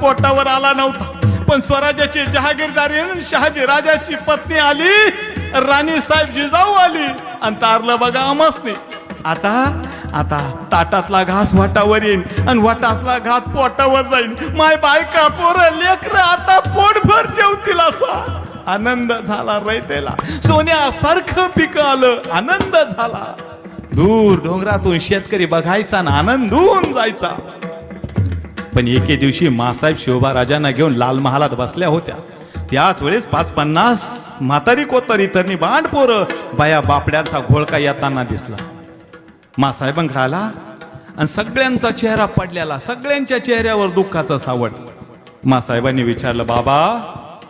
पोटावर आला नव्हता. पण स्वराज्याची जहागीरदारी शहाजी राजाची पत्नी आली राणी साहेब जिजाऊ आली आणि तारलं बघा अमसने आता आता ताटातला घास वाटावर येईन आणि वाटासला घास पोटावर जाईन. माय बायका पोरं लेकर आता पोटभर जेवतील असा. आनंद झाला रयतेला सोन्यासारखं पिकं आलं आनंद झाला. दूर डोंगरातून शेतकरी बघायचा ना आनंदून जायचा. पण एके दिवशी मासाहेब शिवबा राजांना घेऊन लाल महालात बसल्या होत्या. त्याच वेळेस पाच पन्नास म्हातारी कोतारी तरणी बांड पोरं बाया बापड्यांचा घोळका येताना दिसला. मासाहेबांकडे आला आणि सगळ्यांचा चेहरा पडलेला सगळ्यांच्या चेहऱ्यावर दुःखाचं सावट. मासाहेबांनी विचारलं बाबा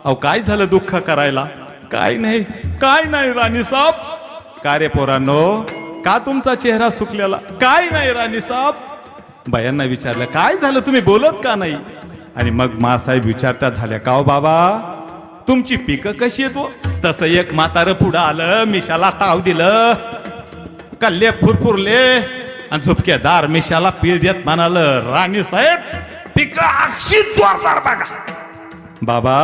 अहो काय झालं दुःख करायला? काय नाही काय नाही राणी साहेब का रे पोरांनो का तुमचा चेहरा सुकलेला? काय नाही राणी साहेब बायांना विचारलं काय झालं? तुम्ही बोलत का नाही? आणि मग मासाहेब विचारता झाल्या का हो बाबा? तुमची पिकं कशी येतो हो? तसं एक म्हातारं पुढं आलं मिशाला ताव दिलं. कल्ले फुरफुरले आणि झुपकेदार मिशाला पीळ देत म्हणालं राणी साहेब पिकं अक्षी जोरदार बघा. बाबा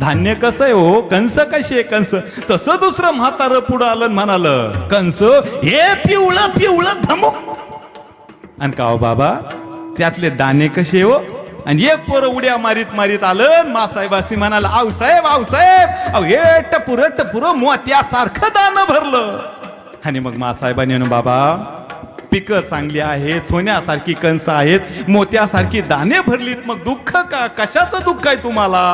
धान्य कसं आहे हो? कंस कशी आहे कंस? तसं दुसरं म्हातारं पुढं आलं म्हणाल म्हणालं कंस हे पिवळं पिवळं धमुक आणि का हो बाबा? त्यातले दाणे कसे हो? आणि एक पोरं उड्या मारीत मारीत आलं मासाहेबासनी म्हणाला आव साहेब आव साहेब अहो हे टपुर टपुर मोत्यासारखं दानं भरलं. आणि मग मासाहेबाने म्हणून बाबा पिकं चांगली आहेत सोन्यासारखी कंस आहेत मोत्यासारखी दाणे भरलीत मग दुःख का कशाचं दुःख आहे तुम्हाला?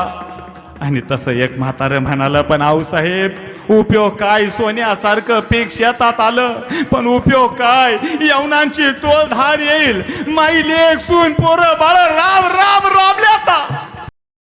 आणि तसं एक म्हातारं म्हणालं पण आऊ साहेब उपयोग काय? सोन्यासारखं पीक शेतात आलं पण उपयोग काय? यवनांची टोल धार येईल. माई लेख सून पोरं बाळ राम